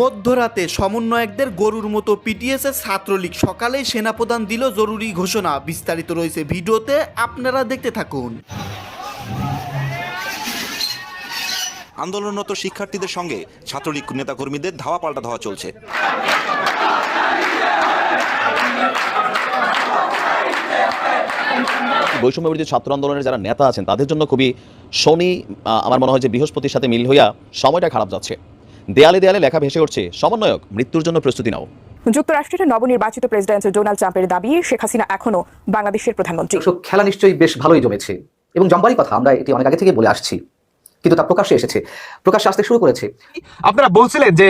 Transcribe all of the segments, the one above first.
মধ্যরাতে সমন্বয়কদের গরুর মতো পিটিএসের ছাত্রলীগ সকালেই সেনাপ্রধান দিল জরুরি ঘোষণা। বিস্তারিত রয়েছে ভিডিওতে আপনারা দেখতে থাকুন। আন্দোলনরত শিক্ষার্থীদের সঙ্গে ছাত্রলীগ নেতাকর্মীদের ধাওয়া পাল্টা ধাওয়া চলছে। বৈষম্য বিরোধী ছাত্র আন্দোলনের যারা নেতা আছেন তাদের জন্য খুবই শনি আমার মনে হয় যে বৃহস্পতির সাথে মিল হইয়া সময়টা খারাপ যাচ্ছে। দেয়ালে দেয়ালে লেখা ভেসে উঠছে সমন্বয়ক মৃত্যুর জন্য প্রস্তুতি নাও। যুক্তরাষ্ট্রের নবনির্বাচিত প্রেসিডেন্ট ডোনাল্ড ট্রাম্পের দাবি শেখ হাসিনা এখনও বাংলাদেশের প্রধানমন্ত্রী। খেলা নিশ্চয়ই বেশ ভালোই জমেছে। এবং জম্বারই কথা আমরা এটি অনেক আগে থেকে বলে আসছি। কিন্তু তা প্রকাশ্যে এসেছে। প্রকাশ্যে আসতে শুরু করেছে। আপনারা বলছিলেন যে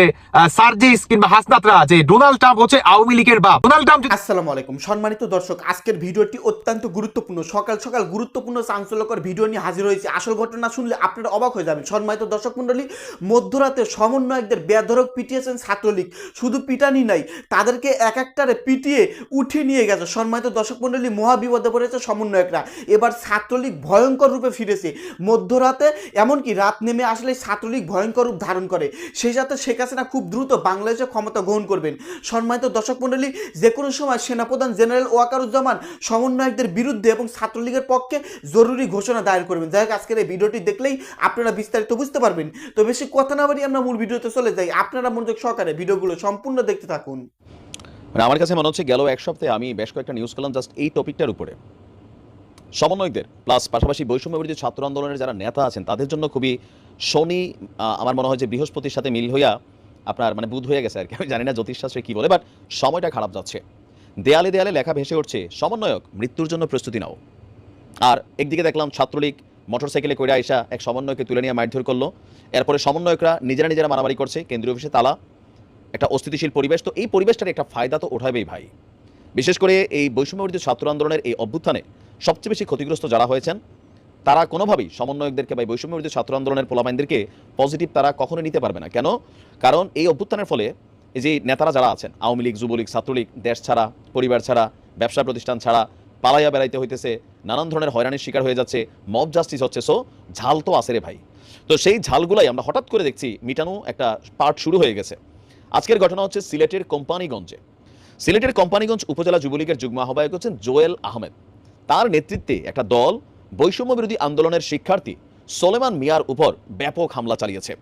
সার্জিস কিংবা হাসনাতরা যে ডোনাল্ড ট্রাম্প হচ্ছে আওয়ামী লীগের বাপ। ডোনাল্ড ট্রাম্প আসসালামু আলাইকুম। সম্মানিত দর্শক আজকের ভিডিওটি অত্যন্ত গুরুত্বপূর্ণ। সকাল সকাল গুরুত্বপূর্ণ চাঞ্চল্যকর ভিডিও নিয়ে হাজির হয়েছে। আসল ঘটনা শুনলে আপনারা অবাক হয়ে যাবেন। সম্মানিত দর্শক মণ্ডলী মধ্যরাতে সমন্বয়কদের বেধরক পিটিয়েছেন ছাত্রলীগ। শুধু পিটানি নাই তাদেরকে এক একটারে পিটিয়ে উঠিয়ে নিয়ে গেছে। সম্মানিত দর্শক মণ্ডলী মহাবিপদে পড়েছে সমন্বয়করা। এবার ছাত্রলীগ ভয়ঙ্কর রূপে ফিরেছে। মধ্যরাতে এমনকি রাত নেমে আসলে ছাত্রলীগ ভয়ঙ্কর রূপ ধারণ করে। সেই সাথে শেখ হাসিনা খুব দ্রুত বাংলাদেশে ক্ষমতা গ্রহণ করবেন। সম্মানিত দর্শক মণ্ডলী, যে কোনো সময় সেনাপ্রধান জেনারেল ওয়াকারুজ্জামান সমন্বয়কদের বিরুদ্ধে এবং ছাত্রলীগের পক্ষে জরুরি ঘোষণা দায়ের করবেন। যাই হোক, আজকের এই ভিডিওটি দেখলেই আপনারা বিস্তারিত বুঝতে পারবেন। তো বেশি কথা না বাড়ি আমরা মূল ভিডিওতে চলে যাই। আপনারা মনোযোগ সহকারে ভিডিওগুলো সম্পূর্ণ দেখতে থাকুন। মানে আমার কাছে মনে হচ্ছে গেল এক সপ্তাহে আমি বেশ কয়েকটা নিউজ করলাম জাস্ট এই টপিকটার উপরে। সমন্বয়কদের প্লাস পাশাপাশি বৈষম্য বিরোধী ছাত্র আন্দোলনের যারা নেতা আছেন, তাদের জন্য খুবই শনি আমার মনে হয় যে বৃহস্পতির সাথে মিল হইয়া আপনার মানে বুধ হয়ে গেছে আর কি। আমি জানি না জ্যোতিষশাস্ত্রে কী বলে বাট সময়টা খারাপ যাচ্ছে। দেয়ালে দেয়ালে লেখা ভেসে উঠছে, সমন্বয়ক, মৃত্যুর জন্য প্রস্তুতি নাও। আর একদিকে দেখলাম ছাত্রলীগ মোটরসাইকেলে কইরা আইসা এক সমন্বয়কে তুলে নিয়ে মারধর করল। এরপরে সমন্বয়করা নিজেরা নিজেরা মারামারি করছে, কেন্দ্রীয় অফিসে তালা, একটা অস্থিতিশীল পরিবেশ। তো এই পরিবেশটার একটা ফায়দা তো ওঠাবেই ভাই। বিশেষ করে এই বৈষম্যবর্জিত ছাত্র আন্দোলনের এই অভ্যুত্থানে সবচেয়ে বেশি ক্ষতিগ্রস্ত যারা হয়েছেন, তারা কোনোভাবেই সমন্বয়কদেরকে বা এই বৈষম্যবর্জিত ছাত্র আন্দোলনের পোলাবাইনদেরকে পজিটিভ তারা কখনো নিতে পারবে না। কেন? কারণ এই অভ্যুত্থানের ফলে এই যে নেতারা যারা আছেন, আওয়ামী লীগ, যুবলীগ, ছাত্রলীগ, দেশ ছাড়া, পরিবার ছাড়া, ব্যবসা প্রতিষ্ঠান ছাড়া, পালাইয়া বেড়াইতে হইতেছে, নানান ধরনের হয়রানির শিকার হয়ে যাচ্ছে মব জাস্টিস হচ্ছে সো ঝাল তো আসে রে ভাই। তো সেই ঝালগুলাই আমরা হঠাৎ করে দেখছি, মিটানো একটা পার্ট শুরু হয়ে গেছে। আজকের ঘটনা হচ্ছে সিলেটের কোম্পানিগঞ্জে। সিলেটের কোম্পানিগঞ্জ উপজেলা যুবলীগের যুগ্ম আহ্বায়ক হচ্ছেন জোয়েল আহমেদ। তার নেতৃত্বে একটা দল বৈষম্য বিরোধী আন্দোলনের শিক্ষার্থী সোলেমান মিয়ার উপর ব্যাপক হামলা চালিয়েছে।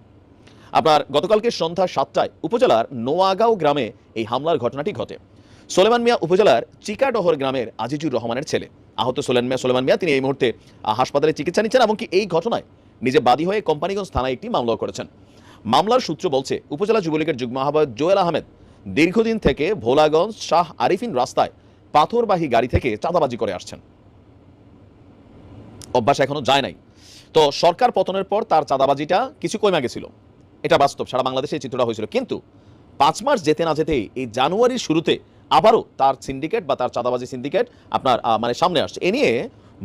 আপনার গতকালকে সন্ধ্যা সাতটায় উপজেলার নোয়াগাঁও গ্রামে এই হামলার ঘটনাটি ঘটে। সোলেমান মিয়া উপজেলার চিকাডহর গ্রামের আজিজুর রহমানের ছেলে। আহত সোলেন মিয়া, সোলেমান মিয়া, তিনি এই মুহূর্তে হাসপাতালে চিকিৎসা নিচ্ছেন এমনকি এই ঘটনায় নিজে বাদী হয়ে কোম্পানিগঞ্জ থানায় একটি মামলাও করেছেন। মামলার সূত্র বলছে, উপজেলা যুবলীগের যুগ্ম আহ্বায়ক জোয়েল আহমেদ দীর্ঘদিন থেকে ভোলাগঞ্জ শাহ আরিফিন রাস্তায় পাথরবাহী গাড়ি থেকে চাঁদাবাজি করে আসছেন। অভ্যাস এখনও যায় নাই। তো সরকার পতনের পর তার চাঁদাবাজিটা কিছু কমে গেছিল। এটা বাস্তব, সারা বাংলাদেশে এই চিত্রটা হয়েছিল। কিন্তু পাঁচ মাস যেতে না যেতেই এই জানুয়ারির শুরুতে আবারও তার সিন্ডিকেট বা তার চাঁদাবাজি সিন্ডিকেট আপনার মানে সামনে আসছে। এ নিয়ে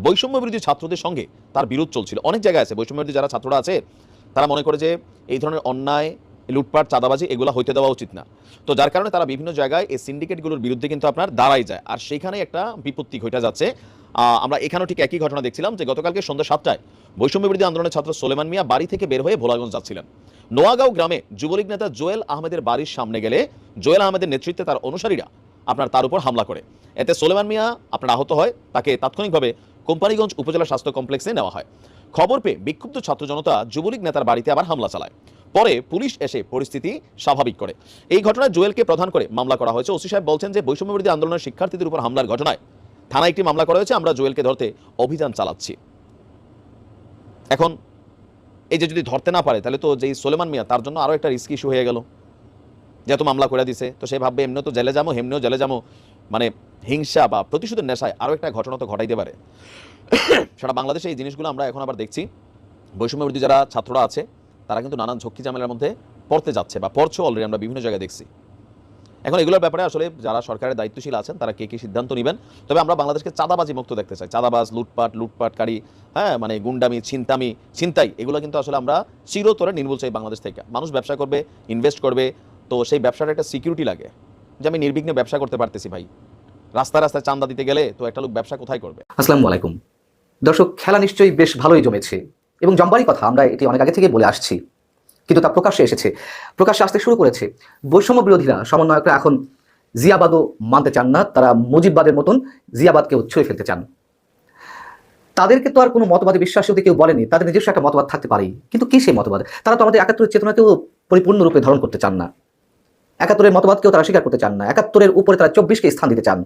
বৈষম্য বিরোধী ছাত্রদের সঙ্গে তার বিরোধ চলছিল। অনেক জায়গায় আছে, বৈষম্য বিরোধী যারা ছাত্ররা আছে, তারা মনে করে যে এই ধরনের অন্যায়, লুটপাট, চাঁদাবাজি এগুলো হইতে দেওয়া উচিত না। তো যার কারণে তারা বিভিন্ন জায়গায় এই সিন্ডিকেটগুলোর বিরুদ্ধে কিন্তু আপনার দাঁড়াই যায়। আর সেখানে একটা বিপত্তি ঘটে যাচ্ছে। আমরা এখানেও ঠিক একই ঘটনা দেখছিলাম যে গতকালকে সন্ধ্যা সাতটায় বৈষম্য বিরোধী আন্দোলনের ছাত্র সোলেমান মিয়া বাড়ি থেকে বের হয়ে ভোলাগঞ্জ যাচ্ছিলেন। নোয়াগাঁও গ্রামে যুবলীগ নেতা জোয়েল আহমেদের বাড়ির সামনে গেলে জোয়েল আহমেদের নেতৃত্বে তার অনুসারীরা আপনার তার উপর হামলা করে। এতে সোলেমান মিয়া আপনার আহত হয়, তাকে তাৎক্ষণিকভাবে কোম্পানিগঞ্জ উপজেলা স্বাস্থ্য কমপ্লেক্সে নেওয়া হয়। খবর পেয়ে বিক্ষুব্ধ ছাত্র জনতা যুবলীগ নেতার বাড়িতে আবার হামলা চালায়। পরে পুলিশ এসে পরিস্থিতি স্বাভাবিক করে। এই ঘটনায় জুয়েলকে প্রধান করে মামলা করা হয়েছে। ওসি সাহেব বলছেন যে বৈষম্য বিরোধী আন্দোলনের শিক্ষার্থীদের উপর হামলার ঘটনায় থানায় একটি মামলা করা হয়েছে, আমরা জুয়েলকে ধরতে অভিযান চালাচ্ছি। এখন এই যে যদি ধরতে না পারে, তাহলে তো যেই সোলেমান মিয়া, তার জন্য আরও একটা রিস্ক ইস্যু হয়ে গেল। যেহেতু মামলা করে দিছে, তো সে ভাববে এমনিও তো জেলে যাব এমনিও জেলে যাব। মানে হিংসা বা প্রতিশোধের নেশায় আরও একটা ঘটনা তো ঘটাইতে পারে। সারা বাংলাদেশে এই জিনিসগুলো আমরা এখন আবার দেখছি। বৈষম্য বিরোধী যারা ছাত্ররা আছে, তারা কিন্তু নানান ঝক্কি ঝামেলার মধ্যে পড়তে যাচ্ছে বা পড়ছে অলরেডি আমরা বিভিন্ন জায়গায় দেখছি। এখন এগুলোর ব্যাপারে আসলে যারা সরকারের দায়িত্বশীল আছেন, তারা কে কি সিদ্ধান্ত নেবেন? তবে আমরা বাংলাদেশকে চাঁদাবাজি মুক্ত দেখতে চাই। চাঁদাবাজ, লুটপাট, লুটপাটকারী হ্যাঁ মানে গুন্ডামি, ছিনতামি, ছিনতাই, এগুলো কিন্তু আসলে আমরা চিরতরে নির্মূল চাই বাংলাদেশ থেকে। মানুষ ব্যবসা করবে ইনভেস্ট করবে, তো সেই ব্যবসার একটা সিকিউরিটি লাগে। যে আমি নির্বিঘ্নে ব্যবসা করতে পারতেছি ভাই। রাস্তায় রাস্তায় চান্দা দিতে গেলে তো একটা লোক ব্যবসা কোথায় করবে? আসসালামু আলাইকুম। দর্শক, খেলা নিশ্চয়ই বেশ ভালোই জমেছে। এবং জমবারই কথা, আমরা এটি অনেক আগে থেকে বলে আসছি। কিন্তু তা প্রকাশ্যে এসেছে। প্রকাশ্যে আসতে শুরু করেছে। বৈষম্য বিরোধীরা সমন্বয়করা এখন জিয়াবাদও মানতে চান না। তারা মুজিববাদের মতন জিয়াবাদকেও ছুঁড়ে ফেলতে চান। তাদেরকে তো আর কোনো মতবাদে বিশ্বাসী হতে কেউ বলেনি। তাদের নিজস্ব একটা মতবাদ থাকতে পারে কিন্তু কি সেই মতবাদ? তারা তো আমাদের একাত্তরের চেতনাকেও পরিপূর্ণরূপে ধারণ করতে চান না। একাত্তরের মতবাদকেও তারা স্বীকার করতে চান না। একাত্তরের উপরে তারা চব্বিশকে স্থান দিতে চান।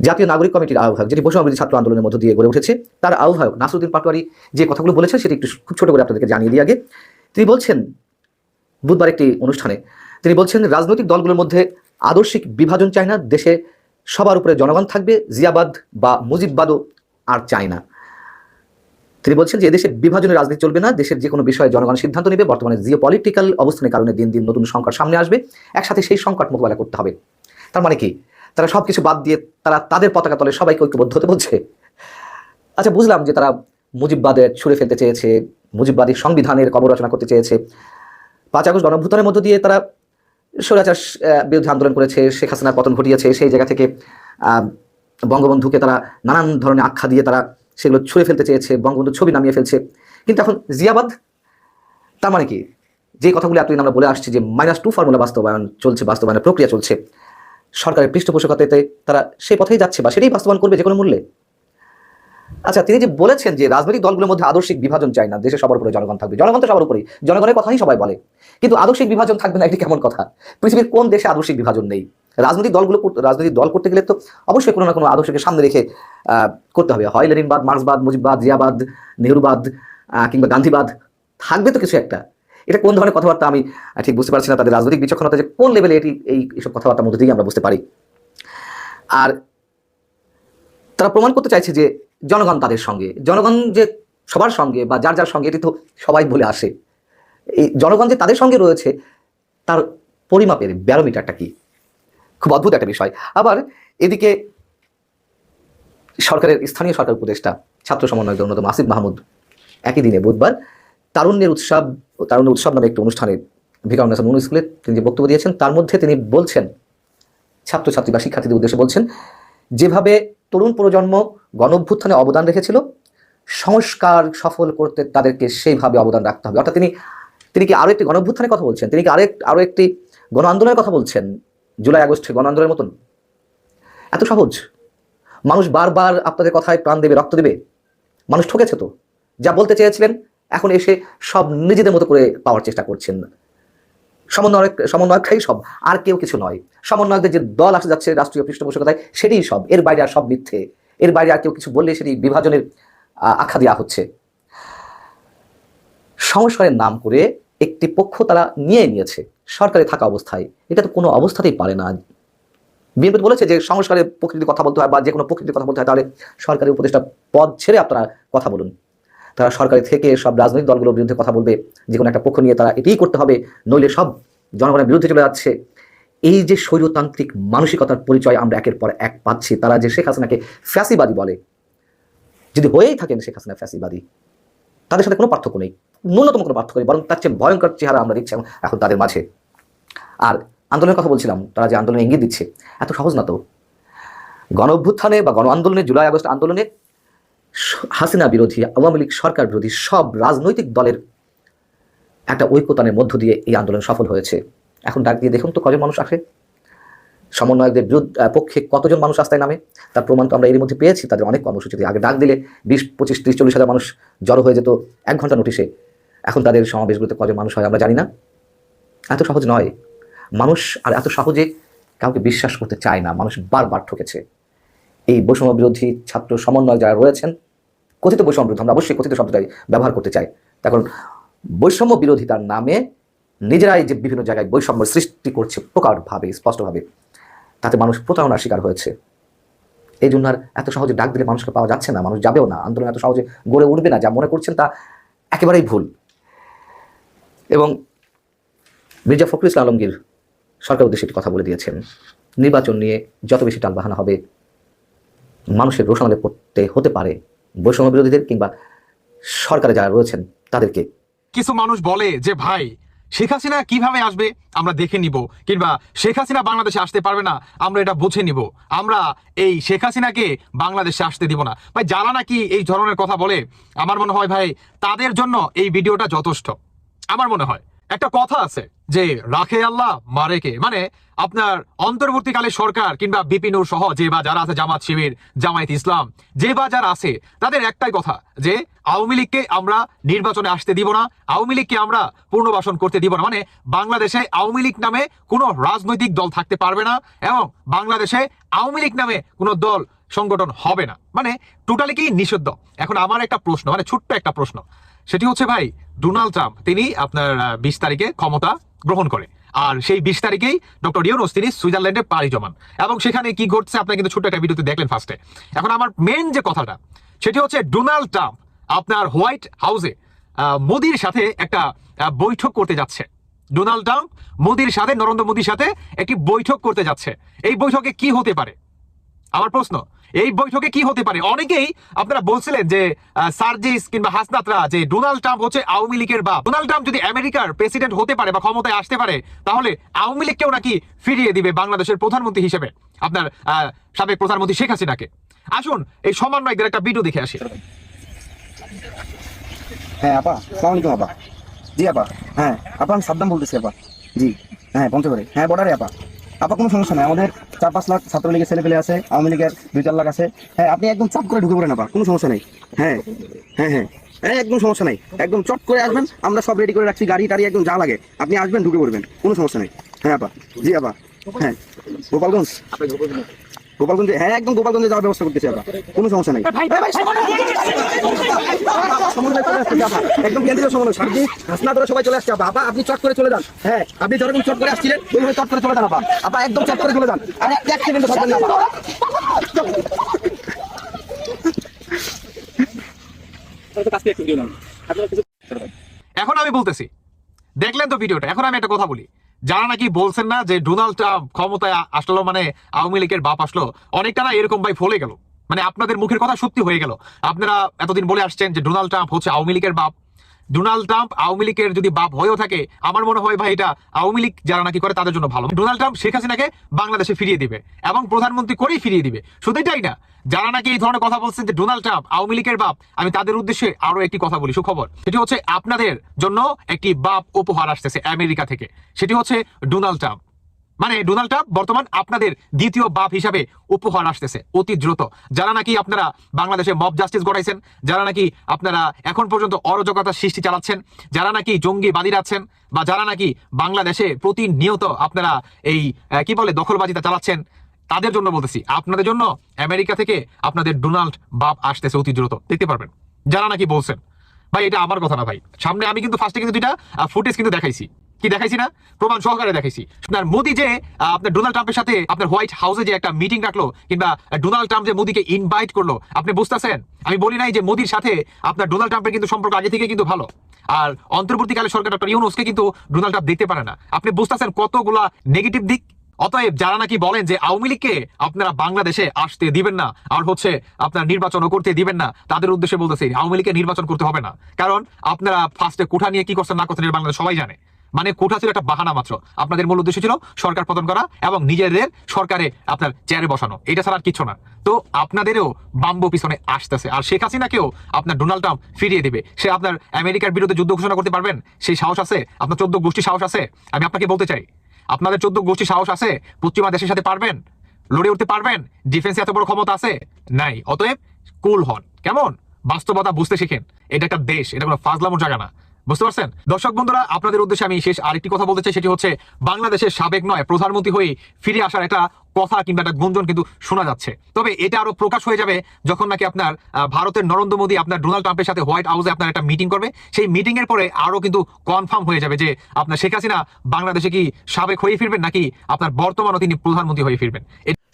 জাতীয় নাগরিক কমিটির আহ্বায়ক যেটি বৈষম্যবিরোধী ছাত্র আন্দোলনের মধ্য দিয়ে গড়ে উঠেছে, তার আহ্বায়ক নাসরুদ্দিন পাটোয়ারি যে কথাগুলো বলেছে সেটি একটু খুব ছোট করে আপনাদেরকে জানিয়ে দিই আগে। তিনি বলছেন, বুধবার একটি অনুষ্ঠানে তিনি বলছেন, রাজনৈতিক দলগুলোর মধ্যে আদর্শিক বিভাজন চায় না, দেশে সবার উপরে জনগণ থাকবে, জিয়াবাদ বা মুজিববাদও আর চায় না। তিনি বলছেন যে, এদেশে বিভাজনের রাজনীতি চলবে না, দেশের যে কোনো বিষয়ে জনগণ সিদ্ধান্ত নেবে, বর্তমানে জিও পলিটিক্যাল অবস্থানের কারণে দিন দিন নতুন সংকট সামনে আসবে, একসাথে সেই সংকট মোকাবেলা করতে হবে। তার মানে কি? তারা সব কিছু বাদ দিয়ে তারা তাদের পতাকা তলে সবাইকে ঐক্যবদ্ধ হতে বলছে। আচ্ছা বুঝলাম যে তারা মুজিববাদের ছুড়ে ফেলতে চেয়েছে মুজিববাদী সংবিধানের কবর রচনা করতে চেয়েছে। পাঁচ আগস্ট গণভূতানের মধ্য দিয়ে তারা স্বৈরাচার বিরুদ্ধে আন্দোলন করেছে। শেখ হাসিনার পতন ঘটিয়েছে। সেই জায়গা থেকে বঙ্গবন্ধুকে তারা নানান ধরনের আখ্যা দিয়ে তারা সেগুলো ছুঁড়ে ফেলতে চেয়েছে, বঙ্গবন্ধুর ছবি নামিয়ে ফেলছে। কিন্তু এখন জিয়াবাদ, তার মানে কি? যে কথাগুলি এতদিন আমরা বলে আসছি যে মাইনাস টু ফর্মুলা বাস্তবায়ন চলছে, বাস্তবায়নের প্রক্রিয়া চলছে। সরকারের পৃষ্ঠপোষকতাতে তারা সেই পথেই যাচ্ছে বা সেটাই বাস্তবায়ন করবে যে কোনো মূল্যে। আচ্ছা তিনি যে বলেছেন যে রাজনৈতিক দলগুলোর মধ্যে আদর্শিক বিভাজন চাই না দেশে সবার উপরে জনগণ থাকবে। জনগণ তো সবার উপরেই। জনগণের কথাই সবাই বলে। কিন্তু আদর্শিক বিভাজন থাকবে না, এটি কেমন কথা? পৃথিবীর কোন দেশে আদর্শিক বিভাজন নেই? রাজনৈতিক দলগুলো রাজনৈতিক দল করতে গেলে তো অবশ্যই কোনো না কোনো আদর্শকে সামনে রেখে করতে হবে। হয় লেনিনবাদ, মার্ক্সবাদ, মুজিববাদ, জিয়াবাদ, নেহরুবাদ কিংবা গান্ধীবাদ। থাকবে তো কিছু একটা। এটা কোন ধরনের কথাবার্তা আমি ঠিক বুঝতে পারছি না তাদের রাজনৈতিক বিচক্ষণতা যে কোন লেভেলে এটি, এই এইসব কথাবার্তার মধ্যে দিয়ে আমরা বুঝতে পারি। আর তারা প্রমাণ করতে চাইছে যে জনগণ তাদের সঙ্গে, জনগণ যে সবার সঙ্গে বা যার যার সঙ্গে, এটি তো সবাই বলে আসে। এই জনগণ যে তাদের সঙ্গে রয়েছে, তার পরিমাপের ব্যারোমিটারটা কি? খুব অদ্ভুত একটা বিষয়। আবার এদিকে সরকারের, স্থানীয় সরকার উপদেষ্টা, ছাত্র সমন্বয় অন্যতম আসিফ মাহমুদ, একই দিনে বুধবার তারুণ্যের উৎসব, তারুণ্য উৎসব নামে একটি অনুষ্ঠানে ভিকারুন হাসান মুনু স্কুলে তিনি যে বক্তব্য দিয়েছেন, তার মধ্যে তিনি বলছেন, ছাত্রছাত্রী বা শিক্ষার্থীদের উদ্দেশ্যে বলছেন, যেভাবে তরুণ প্রজন্ম গণ অভ্যুত্থানে অবদান রেখেছিল। সংস্কার সফল করতে তাদেরকে সেইভাবে অবদান রাখতে হবে। অর্থাৎ তিনি তিনি কি আরও একটি গণ অভ্যুত্থানের কথা বলছেন? তিনি কি আরেক আরও একটি গণ আন্দোলনের কথা বলছেন? জুলাই, আগস্টে গণ আন্দোলনের মতন? এত সহজ? মানুষ বারবার আপনাদের কথায় প্রাণ দেবে, রক্ত দেবে। মানুষ ঠকেছে তো। যা বলতে চেয়েছিলেন, এখন এসে সব নিজেদের মতো করে পাওয়ার চেষ্টা করছেন। সমন্বয়ক সমন্বয়কারী সব, আর কেউ কিছু নয়। সমন্বয়কদের যে দল আসে যাচ্ছে রাষ্ট্রীয় পৃষ্ঠপোষকতায়, সেটাই সব। এর বাইরে আর সব মিথ্যে। এর বাইরে আর কেউ কিছু বললে সেটি বিভাজনের আখ্যা দেওয়া হচ্ছে। সংস্কারের নাম করে একটি পক্ষ তারা নিয়ে নিয়েছে, সরকারে থাকা অবস্থায়। এটা তো কোনো অবস্থাতেই পারে না। বিএনপি বলেছে যে সংস্কারের প্রকৃতির কথা বলতে হয় বা যে কোনো প্রকৃতির কথা বলতে হয়, তাহলে সরকারি উপদেষ্টা পদ ছেড়ে আপনারা কথা বলুন। তারা সরকারি থেকে সব রাজনৈতিক দলগুলোর বিরুদ্ধে কথা বলবে, যে কোনো একটা পক্ষ নিয়ে তারা এটাই করতে হবে, নইলে সব জনগণের বিরুদ্ধে চলে যাচ্ছে। এই যে স্বৈরতান্ত্রিক মানসিকতার পরিচয় আমরা একের পর এক পাচ্ছি, তারা যে শেখ হাসিনাকে ফ্যাসিবাদী বলে, যদি হয়েই থাকেন শেখ হাসিনা ফ্যাসিবাদী, তাদের সাথে কোনো পার্থক্য নেই, ন্যূনতম কোনো পার্থক্য নেই, বরং তার চেয়ে ভয়ঙ্কর চেহারা আমরা দেখছি এখন- তাদের মাঝে। আর আন্দোলনের কথা বলছিলাম, তারা যে আন্দোলনে ইঙ্গিত দিচ্ছে, এত সহজ না তো? গণ অভ্যুত্থানে বা গণ আন্দোলনে জুলাই আগস্ট আন্দোলনে হাসিনা বিরোধী, আওয়ামী লীগ সরকার বিরোধী সব রাজনৈতিক দলের একটা ঐক্যতানের মধ্য দিয়ে এই আন্দোলন সফল হয়েছে। এখন ডাক দিয়ে দেখুন তো কজন মানুষ আসে। সমন্বয়কদের বিরুদ্ধে পক্ষে কতজন মানুষ রাস্তায় নামে, তার প্রমাণ তো আমরা এর মধ্যে পেয়েছি, তাদের অনেক কর্মসূচিতে। আগে ডাক দিলে বিশ, পঁচিশ, ত্রিশ, চল্লিশ হাজার মানুষ জড়ো হয়ে যেত এক ঘণ্টা নোটিশে। এখন তাদের সমাবেশগুলোতে কজন মানুষ হয় আমরা জানি না। এত সহজ নয়। মানুষ, আর এত সহজে কাউকে বিশ্বাস করতে চায় না। মানুষ বারবার ঠকেছে। এই বৈষম্য বিরোধী ছাত্র সমন্বয় যারা রয়েছেন কথিত বৈষম্য বিরোধী আমরা অবশ্যই কথিত শব্দটাই ব্যবহার করতে চাই। কারণ, বৈষম্য বিরোধিতার নামে নিজেরাই যে বিভিন্ন জায়গায় বৈষম্য সৃষ্টি করছে প্রকারভাবে, স্পষ্টভাবে, তাতে মানুষ প্রতারণার শিকার হয়েছে। এই জন্য আর এত সহজে ডাক দিলে মানুষকে পাওয়া যাচ্ছে না, মানুষ যাবেও না, আন্দোলন এত সহজে গড়ে উঠবে না, যা মনে করছেন তা একেবারেই ভুল। এবং মির্জা ফখরুল ইসলাম আলমগীর সরকার উদ্দেশ্যে কথা বলে দিয়েছেন, নির্বাচন নিয়ে যত বেশি টালবাহানা হবে, মানুষের রোষণালে পড়তে হতে পারে। বৈষম্য বিরোধীদের কিংবা সরকারে যারা রয়েছেন, তাদেরকে। কিছু মানুষ বলে যে, ভাই, শেখ হাসিনা কীভাবে আসবে, আমরা দেখে নিব। কিংবা শেখ হাসিনা বাংলাদেশে আসতে পারবে না, আমরা এটা বুঝে নিব। আমরা এই শেখ হাসিনাকে বাংলাদেশে আসতে দিব না। ভাই, যারা নাকি এই ধরনের কথা বলে, আমার মনে হয় ভাই, তাদের জন্য এই ভিডিওটা যথেষ্ট। আমার মনে হয়। একটা কথা আছে যে রাখে আল্লাহ, মারে কে? মানে আপনার অন্তর্বর্তীকালে সরকার কিংবা বিপিনুর সহ যে বা যারা আছে, জামাত শিবির, জামায়াত ইসলাম, যে বা যারা আছে, তাদের একটাই কথা যে আওয়ামী লীগকে আমরা নির্বাচনে আসতে দিব না, আওয়ামী লীগকে আমরা পুনর্বাসন করতে দিব না। মানে বাংলাদেশে আওয়ামী লীগ নামে কোনো রাজনৈতিক দল থাকতে পারবে না এবং বাংলাদেশে আওয়ামী লীগ নামে কোনো দল সংগঠন হবে না। মানে টোটালি কি নিষিদ্ধ? এখন আমার একটা প্রশ্ন মানে ছোট্ট একটা প্রশ্ন। সেটি হচ্ছে ভাই ডোনাল্ড ট্রাম্প। তিনি আপনার বিশ তারিখে ক্ষমতা গ্রহণ করে। আর সেই বিশ তারিখেই ডক্টর ইউনুস তিনি সুইজারল্যান্ডে পাড়ি জমান। এবং সেখানে কি ঘটছে আপনার কিন্তু ছোট্ট একটা ভিডিওতে দেখলেন ফার্স্টে এখন আমার মেন যে কথাটা, সেটি হচ্ছে ডোনাল্ড ট্রাম্প আপনার হোয়াইট হাউসে মোদির সাথে একটা বৈঠক করতে যাচ্ছে। ডোনাল্ড ট্রাম্প মোদির সাথে, নরেন্দ্র মোদির সাথে একটি বৈঠক করতে যাচ্ছে। এই বৈঠকে কি হতে পারে? আমার প্রশ্ন এই বৈঠকে কি হতে পারে? অনেকেই আপনারা বলছিলেন যে সার্জিস কিংবা হাসনাতরা যে ডোনাল্ড ট্রাম্প হচ্ছে আওয়ামী লীগের বাপ। ডোনাল্ড ট্রাম্প যদি আমেরিকার প্রেসিডেন্ট হতে পারে বা ক্ষমতায় আসতে পারে, তাহলে আওয়ামী লীগকেও নাকি ফিরিয়ে দিবে বাংলাদেশের প্রধানমন্ত্রী হিসেবে। আপনার সাবেক প্রধানমন্ত্রী শেখ হাসিনাকে। আসুন, এই সমন্বয়কদের একটা ভিডিও দেখে আসি। হ্যাঁ আপা সালাম আপা। জি, আপা। হ্যাঁ আপা, আমি সাদ্দাম বলতেছি, আপা। জি হ্যাঁ পঞ্চগড়ে হ্যাঁ বর্ডারে, আপা। আপা, কোনো সমস্যা নেই। আমাদের চার পাঁচ লাখ ছাত্রলীগের ছেলে পেলে আছে, আওয়ামী লীগের দুই চার লাখ আছে। হ্যাঁ আপনি একদম চাপ করে ঢুকে পড়েন আবার কোনো সমস্যা নেই। হ্যাঁ হ্যাঁ হ্যাঁ। হ্যাঁ একদম সমস্যা নেই। একদম চট করে আসবেন, আমরা সব রেডি করে রাখছি, গাড়ি টাড়ি একদম যা লাগে। আপনি আসবেন, ঢুকে পড়বেন, কোনো সমস্যা নেই। হ্যাঁ আপা। জি, আপা। হ্যাঁ। গোপালগঞ্জ। গোপালগঞ্জে হ্যাঁ একদম গোপালগঞ্জে যাওয়ার ব্যবস্থা করতেছি আপা কোনো সমস্যা নেই। আপা। একদম কেন্দ্রীয় সমন্বয় সার্জি হাসনা ধরে সবাই চলে আসছে আপা আপা আপনি চট করে চলে যান। হ্যাঁ আপনি যেরকম চট করে আসছিলেন ওইভাবে চট করে চলে যান আপা। আপা একদম চট করে চলে যান। আর এক- থাকবেন না এখন আমি বলতেছি দেখলেন তো ভিডিওটা এখন আমি একটা কথা বলি। যারা নাকি বলছেন না যে ডোনাল্ড ট্রাম্প ক্ষমতায় আসলো মানে আওয়ামী লীগের বাপ আসলো অনেকটা এরকম ভাই ফলে গেল। মানে আপনাদের মুখের কথা সত্যি হয়ে গেল। আপনারা এতদিন বলে আসছেন যে ডোনাল্ড ট্রাম্প হচ্ছে আওয়ামী লীগের বাপ। ডোনাল্ড ট্রাম্প আওয়ামী লীগের যদি বাপ হয়েও থাকে, আমার মনে হয় ভাই এটা আওয়ামী লীগ যারা নাকি করে তাদের জন্য ভালো। ডোনাল্ড ট্রাম্প শেখ হাসিনাকে বাংলাদেশে ফিরিয়ে দিবে এবং প্রধানমন্ত্রী করেই ফিরিয়ে দিবে। শুধু এটাই না, যারা নাকি এই ধরনের কথা বলছেন যে ডোনাল্ড ট্রাম্প আওয়ামী লীগের বাপ, আমি তাদের উদ্দেশ্যে আরও একটি কথা বলি, সুখবর। সেটি হচ্ছে আপনাদের জন্য একটি বাপ উপহার আসতেছে আমেরিকা থেকে। সেটি হচ্ছে ডোনাল্ড ট্রাম্প। মানে ডোনাল্ড ট্রাম্প বর্তমান আপনাদের দ্বিতীয় বাপ হিসাবে উপহার আসতেছে, অতি দ্রুত। যারা নাকি আপনারা বাংলাদেশে মব জাস্টিস গড়াইছেন, যারা নাকি আপনারা এখন পর্যন্ত অরাজকতার সৃষ্টি চালাচ্ছেন, যারা নাকি জঙ্গি বাদিরাচ্ছেন বা যারা নাকি বাংলাদেশে প্রতিনিয়ত আপনারা এই কি বলে, দখলবাজিটা চালাচ্ছেন, তাদের জন্য বলতেছি, আপনাদের জন্য আমেরিকা থেকে আপনাদের ডোনাল্ড বাপ আসতেছে অতি দ্রুত। দেখতে পারবেন, যারা নাকি বলছেন। ভাই, এটা আমার কথা না ভাই। সামনে আমি কিন্তু ফার্স্টে কিন্তু দুইটা ফুটেজ কিন্তু দেখাইছি। কি দেখাইছি না? প্রমাণ সহকারে দেখাইছি। আপনার মোদি যে আপনার ডোনাল্ড ট্রাম্পের সাথে আপনার হোয়াইট হাউসে যে একটা মিটিং রাখল কিংবা ডোনাল্ড ট্রাম্প যে মোদিকে ইনভাইট করল, আপনি বুঝতেছেন? আমি বলি নাই যে মোদির সাথে আপনার ডোনাল্ড ট্রাম্পের কিন্তু সম্পর্ক আগে থেকে কিন্তু ভালো। আর অন্তর্বর্তীকালে সরকার ডক্টর ইউনুসকে কিন্তু ডোনাল্ড ট্রাম্প দেখতে পারে না। আপনি বুঝতেছেন কতগুলা নেগেটিভ দিক? অতএব যারা নাকি বলেন যে আওয়ামী লীগকে আপনারা বাংলাদেশে আসতে দিবেন না, আর হচ্ছে আপনার নির্বাচনও করতে দিবেন না, তাদের উদ্দেশ্যে বলতেছি, আওয়ামী লীগকে নির্বাচন করতে হবে না। কারণ আপনারা ফার্স্টে কোঠা নিয়ে কি করছেন না করছেন বাংলাদেশ সবাই জানে। মানে কোঠা ছিল একটা বাহানা মাত্র। আপনাদের মূল উদ্দেশ্য ছিল সরকার পতন করা এবং নিজেদের সরকারে আপনার চেয়ারে বসানো। এটা ছাড়া আর কিছু না। তো আপনাদেরও বাম্বু পিছনে আসতেছে। আর শেখ হাসিনাকেও আপনার ডোনাল্ড ট্রাম্প ফিরিয়ে দিবে। সে আপনার আমেরিকার বিরুদ্ধে যুদ্ধ ঘোষণা করতে পারবেন? সেই সাহস আছে? আপনার চোদ্দ গোষ্ঠী সাহস আছে? আমি আপনাকে বলতে চাই, আপনাদের চোদ্দ গোষ্ঠী সাহস আছে? পশ্চিমা দেশের সাথে পারবেন? লড়ে উঠতে পারবেন? ডিফেন্সে এত বড় ক্ষমতা আছে? নাই। অতএব কুল হন। কেমন? বাস্তবতা বুঝতে শিখেন। এটা একটা দেশ, এটা কোনো ফাজলামোর জায়গা না। বুঝতে পারছেন? দর্শক বন্ধুরা, আপনাদের উদ্দেশ্যে আমি শেষ আরেকটি কথা বলতে চাই, সেটি হচ্ছে বাংলাদেশের সাবেক নয় প্রধানমন্ত্রী হয়ে ফিরে আসার একটা কথা কিংবা একটা গুঞ্জন কিন্তু শোনা যাচ্ছে। তবে এটা আরও প্রকাশ হয়ে যাবে যখন নাকি আপনার ভারতের নরেন্দ্র মোদী আপনার ডোনাল্ড ট্রাম্পের সাথে হোয়াইট হাউসে আপনার একটা মিটিং করবে। সেই মিটিং এর পরে আরও কিন্তু কনফার্ম হয়ে যাবে যে আপনার শেখ হাসিনা বাংলাদেশে কি সাবেক হয়ে ফিরবেন নাকি আপনার বর্তমানও তিনি প্রধানমন্ত্রী হয়ে ফিরবেন।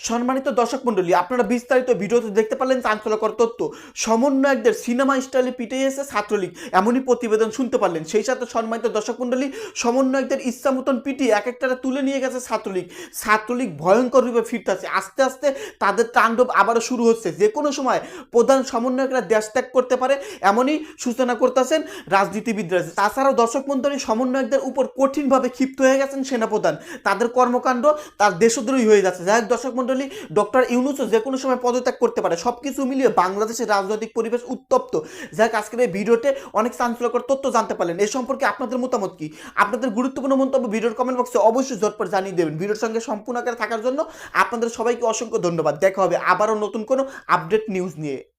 সম্মানিত দর্শক মন্ডলী আপনারা বিস্তারিত ভিডিওতে দেখতে পারলেন চাঞ্চলকর তথ্য। সমন্বয়কদের সিনেমা স্টাইলে পিটে এসে ছাত্রলীগ। এমনই প্রতিবেদন শুনতে পারলেন। সেই সাথে সম্মানিত দর্শক মন্ডলী সমন্বয়কদের ইচ্ছা মতন পিটি এক একটারা তুলে নিয়ে গেছে ছাত্রলীগ। ছাত্রলীগ ভয়ঙ্কর রূপে ফিরতেছে আস্তে আস্তে তাদের তাণ্ডব আবারও শুরু হচ্ছে। যে কোনো সময় প্রধান সমন্বয়করা দেশ ত্যাগ করতে পারে, এমনই সূচনা করতেছেন রাজনীতিবিদরা। তাছাড়াও দর্শক মন্ডলী সমন্বয়কদের উপর কঠিনভাবে ক্ষিপ্ত হয়ে গেছেন সেনাপ্রধান। তাদের কর্মকাণ্ড তার দেশদ্রোহী হয়ে যাচ্ছে। যাই হোক দর্শক মন্ডলী মণ্ডলী ডক্টর ইউনুসও যে কোনো সময় পদত্যাগ করতে পারে। সব কিছু মিলিয়ে বাংলাদেশের রাজনৈতিক পরিবেশ উত্তপ্ত। যাক আজকের এই ভিডিওতে অনেক চাঞ্চল্যকর তথ্য জানতে পারলেন। এ সম্পর্কে আপনাদের মতামত কি? আপনাদের গুরুত্বপূর্ণ মন্তব্য ভিডিওর কমেন্ট বক্সে অবশ্যই ঝটপট জানিয়ে দেবেন। ভিডিওর সঙ্গে সম্পূর্ণ আকারে থাকার জন্য আপনাদের সবাইকে অসংখ্য ধন্যবাদ। দেখা হবে আবারও নতুন কোনো আপডেট নিউজ নিয়ে।